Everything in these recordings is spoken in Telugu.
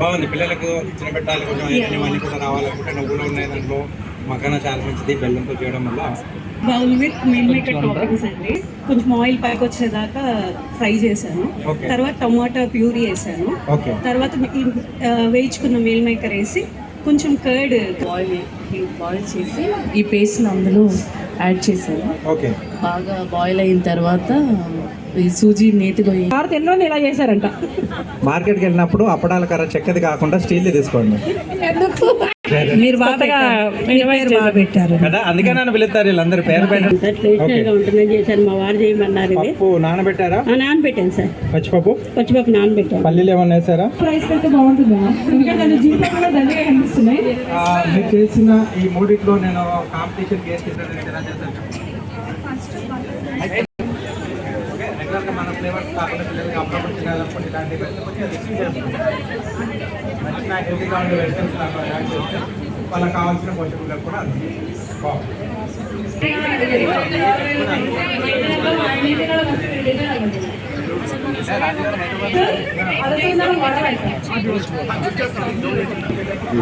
బాగుంది. పిల్లలకు చిన్న పెట్టాలి. కొంచెం ఇవన్నీ కూడా రావాలనుకుంటే నువ్వులు ఉన్నాయి దాంట్లో. మకాన చాలా మంచిది. బెల్లంతో చేయడం వల్ల. Bowl with meal maker toppings అండి. కొంచెం ఆయిల్ పైకి వచ్చేదాకా ఫ్రై చేశాను. తర్వాత టమాటా ప్యూరీ వేసాను ఓకే. తర్వాత వేయించుకున్న మీల్ మేకర్ వేసి కొంచెం కర్డ్ బాయిల్ బాయిల్ చేసి ఈ పేస్ట్ని అందులో యాడ్ చేశాను. ఓకే. బాగా బాయిల్ అయిన తర్వాత ఈ సూజీ నేతిలో భారత్ ఎన్నో ఇలా చేశారంట? మార్కెట్కి వెళ్ళినప్పుడు అప్పడాల కర్ర చెక్కది కాకుండా స్టీల్ది తీసుకోండి. మీరు బాగా బాగా పెట్టారు. కదా అందుకే నన్ను పిలుస్తారు వీళ్ళందరూ. పేరు ఉంటుందని చేశాను. మా వారు చేయమన్నారు పప్పు నానబెట్టారా? ఆ, నానబెట్టాను సార్. పచ్చిపప్పు? పచ్చిపప్పు నానబెట్టాను. పల్లీలు ఏమన్నా వేసారా? ప్రైస్ పెడితే బాగుంటుందా? ఎందుకంటే జీవితం కూడా దండిగా కనిపిస్తున్నాయి మీరు చేసిన ఈ మూడిట్లో నేను కాంపిటీషన్ ఎలా చేస్తాను? రెగ్యులర్గా మన ఫ్లేవర్స్ కాకుండా పిల్లలకి అప్పుడప్పుడు తినాలనుకుంటే ఇలాంటివి పెడితే కొంచెం రిసీవ్ చేసుకుంటారు మంచి నాకు హెల్తీగా ఉండే వెజిటల్స్ నాకు యాడ్ చేస్తే వాళ్ళకి కావాల్సిన పోషకాలు కూడా అంది బాగుంది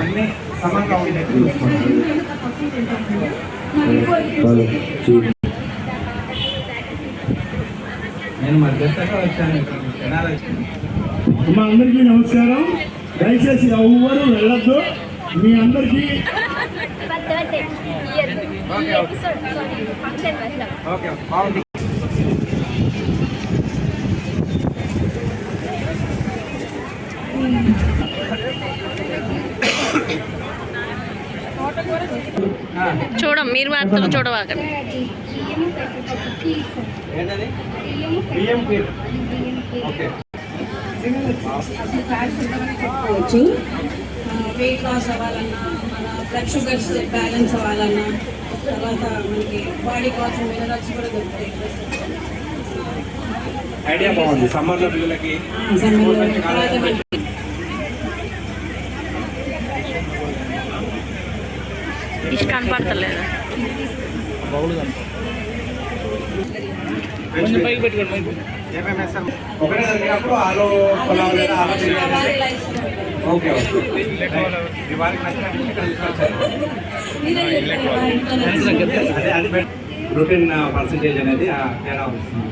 అన్నీ సమంగా ఉండేది చూసుకోండి నేను మధ్యస్థంగా వచ్చాను వచ్చింది మా అందరికీ నమస్కారం దయచేసి ఎవ్వరూ వెళ్ళొద్దు మీ అందరికీ ఓకే బాగుంది ఆ, చూడం మీరు మాత్రం చూడవాకండి వెయిట్ లాస్ అవ్వాలన్నా మన బ్లడ్ షుగర్స్ బ్యాలెన్స్ అవ్వాలన్నా తర్వాత మనకి బాడీ కావాల్సిన మినరల్స్ కూడా దొరుకుతాయి. ఐడియా బాగుంది. సమ్మర్లో పిల్లలకి తర్వాత aloo biryani okay okay. Protein percentage అనేది ఆ తేడా వస్తుంది.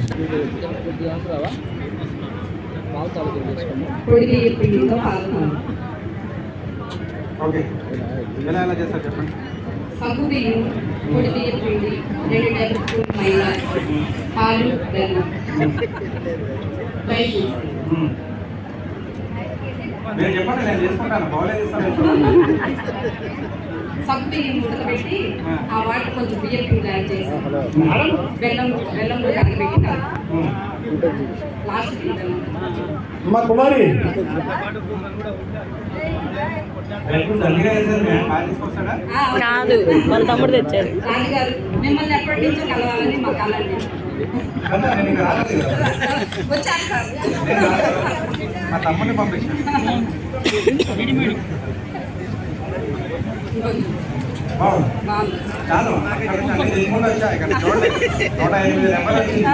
సార్. వేసాను పొడి బియ్యం పిండితో పాలన ఓకే ఎలా ఎలా చేస్తారు చెప్పండి? సగ్గు బియ్యం పొడి బియ్యం పిండి రెండు టేబుల్ స్పూన్ మైదా పాలు బెల్లం డ్రై ఫ్రూట్స్ మీరు చెప్పండి నేను చేసుకుంటాను బాగోలేదు సగ్గు బియ్యం ఆ. వాటర్ కొంచెం బియ్యం పిండి యాడ్ చేసి బెల్లం బెల్లం కూడా కలగబెట్టి లాస్ట్ బెల్లం. మా కుమారి. కాదు వాళ్ళ తమ్ముడు తెచ్చారు రాజుగారు మిమ్మల్ని ఎప్పటి నుంచో కలవాలని నేను కదా. వచ్చాను సార్. నేను. మా తమ్ముడిని పంపించాను బాగుంది. బాగుంది చాలు ఇక్కడ చూడండి. నూట ఎనిమిది నెంబర్ వచ్చింది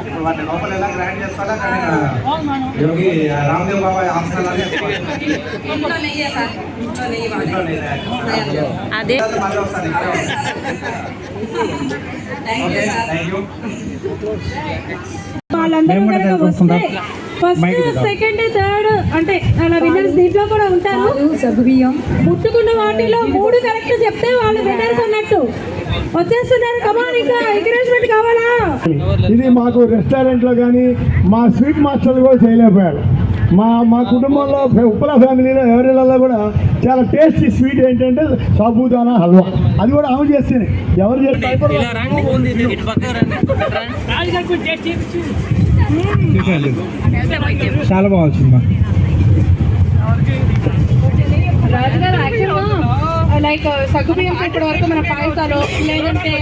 ఇప్పుడు వాటి లోపల ఎలా గ్రాండ్ చేసుకోవాలా కానీ ఆ, యోగి రామ్దేవ్ బాబా ఆసనాలు అదే. మళ్ళీ ఇక్కడ thank you okay thank first second third అంటే అలా విన్నర్స్ దీంట్లో కూడా ఉంటారు. సగ్బియ్యం ముట్టుకున్న వాటిలో మూడు కరెక్ట్ చెప్తే వాళ్ళు విన్నర్స్ అన్నట్టు వచ్చేస్తున్నారు. కమాన్ ఇంకా ఎంకరేజ్మెంట్ కావాలా? ఇది మాకు రెస్టారెంట్లో కానీ మా స్వీట్ మాస్టర్లు కూడా చేయలేకపోయారు. మా మా కుటుంబంలో ఉప్పల ఫ్యామిలీలో ఎవరిళ్ళలో కూడా చాలా టేస్టీ స్వీట్ ఏంటంటే సాబుదానా హల్వా. అది కూడా ఆమె చేస్తేనే. ఎవరు చేస్తారు చాలా బాగా వచ్చింది లైక్ సగ్గుబియ్యం ఇప్పటి వరకు మన పాయసాలు లేదంటే